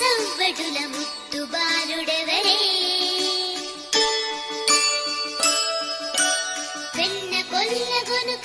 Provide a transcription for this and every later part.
సవ్వడుల ముత్తు బాలుడెవరే వెన్న కొల్లగొను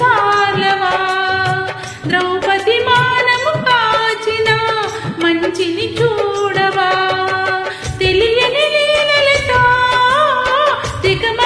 బాలవా ద్రౌపది మానము కాచిన మంచిని చూడవా? తెలియని లీలలతో దిగమ